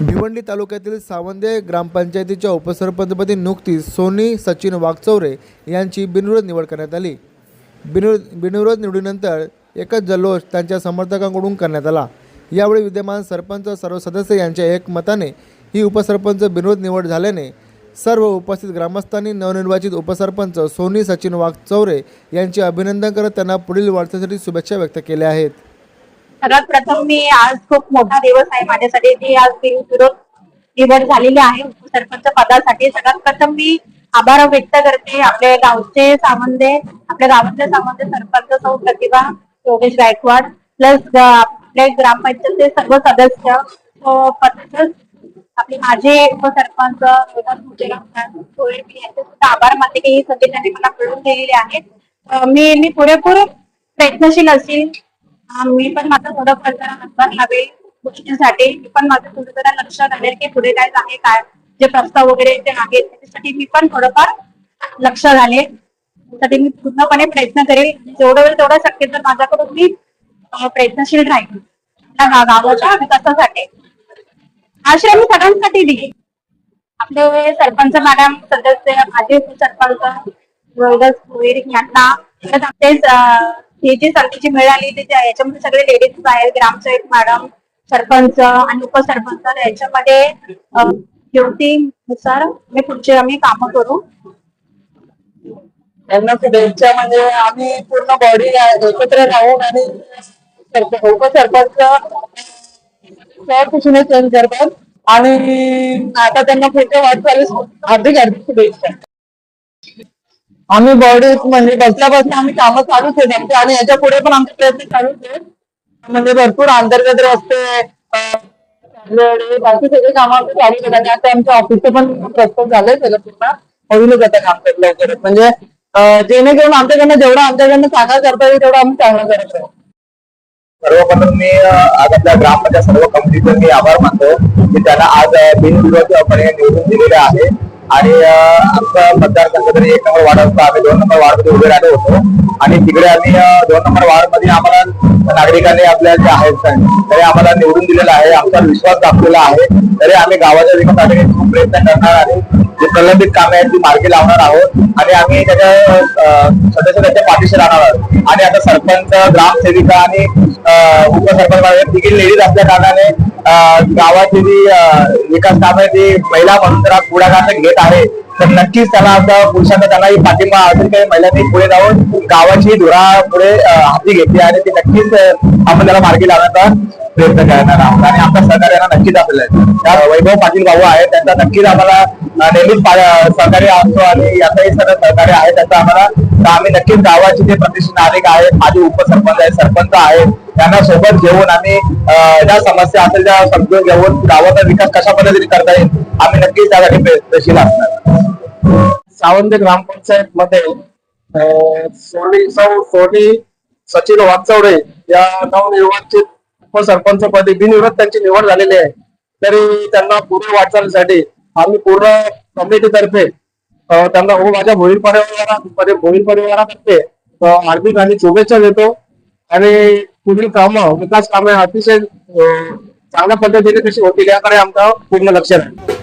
भिवंडी तालुक्यातील सावंदे ग्रामपंचायतीच्या उपसरपंचपदी नुकतीच सोनी सचिन वाघचौरे यांची बिनविरोध निवड करण्यात आली. बिनविरोध बिनविरोध निवडीनंतर एकच जल्लोष त्यांच्या समर्थकांकडून करण्यात आला. यावेळी विद्यमान सरपंच सर्व सदस्य यांच्या एकमताने ही उपसरपंच बिनविरोध निवड झाल्याने सर्व उपस्थित ग्रामस्थांनी नवनिर्वाचित उपसरपंच सोनी सचिन वाघचौरे यांचे अभिनंदन करत त्यांना पुढील वाटचालीसाठी शुभेच्छा व्यक्त केल्या आहेत. सगळ्यात प्रथम मी आज खूप मोठा दिवस आहे माझ्यासाठी. जी आज बिनविरोध निवड झालेली आहे उपसरपंच पदासाठी. सगळ्यात प्रथम मी आभार व्यक्त करते आपल्या गावचे सामंदे आपल्या गावातले सामंदे सरपंच सौ प्रतिभा योगेश गायकवाड प्लस आपले ग्रामपंचायतचे सर्व सदस्य आपले माझे उपसरपंच मी यांचे सुद्धा आभार मानते की ही संधी त्यांनी मला मिळवून दिलेली आहेत मी मी पुरेपूर प्रयत्नशील असेल. मी पण माझं थोडं जरा हवे लावेल गोष्टींसाठी. मी पण माझं थोडं जरा लक्ष घालेल की पुढे काय आहे काय जे प्रस्ताव वगैरे ते आहेत. त्याच्यासाठी मी पण थोडंफार लक्ष घालेल. त्यासाठी मी पूर्णपणे प्रयत्न करेल. जेवढं वेळ तेवढं शक्य तर माझ्याकडून मी प्रयत्नशील राहील गावाच्या विकासासाठी. आश्रय मी सगळ्यांसाठी दिली. आपले सरपंच मॅडम सदस्य माझे सरपंच यांना. ही जी संधी जी मिळाली ती याच्यामध्ये सगळे लेडीज आहेत ग्रामसेवक मॅडम सरपंच आणि उपसरपंच. याच्यामध्ये अं, युवतीनुसार मी पुढचे आम्ही काम करू. त्यांना शुभेच्छा म्हणजे आम्ही पूर्ण बॉडी एकत्र राहून आणि उपसरपंच सहकुशीने चेंज करतात. आणि आता त्यांना पुढच्या वाटचालीस हार्दिक हार्दिक शुभेच्छा. आम्ही बॉडी म्हणजे बसल्यापासून आम्ही कामं चालूच आहेत आमचे आणि याच्यापुढे पण आमचे प्रयत्न चालूच आहेत. म्हणजे भरपूर अंतर्गत रस्ते बाकी सगळे कामं आमचे चालू आहेत. आणि आता आमच्या ऑफिसचं पण प्रस्ताव झालंय सगळं पूर्ण होईलच आता काम करत लवकरच. म्हणजे जेणेकरून आमच्याकडनं जेवढं आमच्याकडनं चांगलं करता येईल तेवढं आम्ही चांगलं करत राहू. सर्वप्रथम मी आज आपल्या ग्रामपंचायत सर्व कमिटीचे मी आभार मानतो की त्यांना आज अ, बिनविरोधपणे निवडून दिलेले आहे. आणि अ, आमचा मतदारसंघ तरी एक नंबर वार्ड होता आम्ही दोन नंबर वार्डमध्ये उभे राहिलो होतो. आणि तिकडे आम्ही दोन नंबर वार्डमध्ये आम्हाला नागरिकांनी आपल्या जे आहेत तरी आम्हाला निवडून दिलेला आहे. आमचा विश्वास दाखवलेला आहे. तरी आम्ही गावाच्या विकासासाठी खूप प्रयत्न करणार आणि जे प्रलंबित कामे आहेत ती मार्गी लावणार आहोत. आणि आम्ही त्याच्या सदस्य त्याच्या पाठीशी राहणार आहोत. आणि आता सरपंच ग्रामसेविका आणि उपसरपंच तिघी लेडीज असल्या कारणाने गावाची जी अ, विकास कामे ती महिला म्हणून पुढाकार घेत आहे तर नक्कीच त्याला आता पुरुषांना त्यांनाही पाठिंबा असेल काही महिलांनी पुढे जाऊन गावाची धुरा पुढे हाती घेतली आणि ती नक्कीच आपण त्याला मार्गी लावण्याचा प्रयत्न करणार आहोत. आणि आमच्या सहकार्यांना नक्कीच आपल्याला त्या वैभव पाटील भाऊ आहे त्यांचा नक्कीच आम्हाला नेहमीच सहकार्य असतो आणि याचाही सगळं सहकार्य आहे. त्याचा आम्हाला आम्ही नक्कीच गावाचे जे प्रतिष्ठित नागरिक आहेत माझे उपसरपंच आहेत सरपंच आहेत त्यांना सोबत घेऊन आम्ही ज्या समस्या असेल त्या समजून घेऊन गावाचा विकास कशा पद्धतीने करता येईल आम्ही नक्कीच त्यासाठी प्रयत्नशील असणार सावंत ग्रामपंचायत मध्ये सोनी सौ सोनी सचिन वाचवडे या नवनिर्वाचित उपसरपंच पदी बिनविरोध त्यांची निवड झालेली आहे. तरी त्यांना पुढे वाटचालीसाठी आम्ही पूर्ण कमिटीतर्फे त्यांना हो माझ्या भोईर परिवारा भोईर परिवारातर्फे हार्दिक आणि शुभेच्छा देतो. आणि पुढील कामं विकास कामे अतिशय चांगल्या पद्धतीने कशी होतील याकडे आमचं पूर्ण लक्ष राहील.